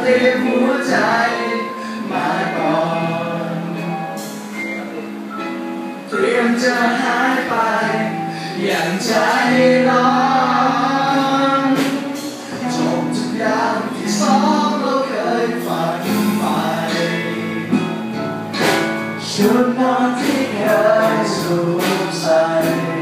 เตรียมหัวใจมาก่อนเตรียมจะหายไป อย่างใจร้อนจบทุกยางที่สองเราเคยฝันไปชุดนอนที่เคยสวมใส่